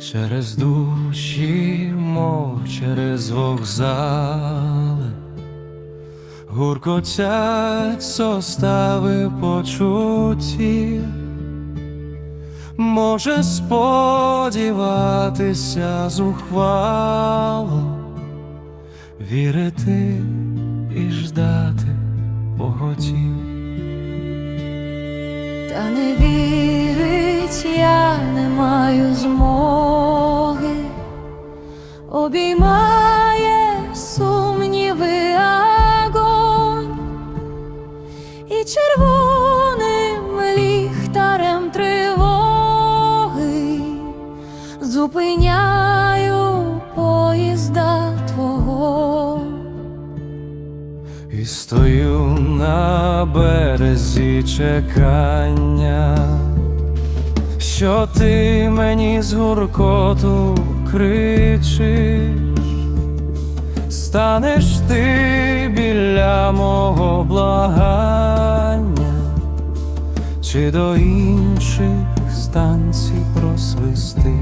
Через душі, мов через вокзали, гуркотять состави почуттів, може сподіватися зухвало, вірити і ждати поготів. Та не вірить, я не маю змоги, обіймає сумніви огонь і червоним ліхтарем тривоги зупиняю поїзда твого. І стою на березі чекання, що ти мені з гуркоту кричиш, станеш ти біля мого благання, чи до інших станцій просвистиш.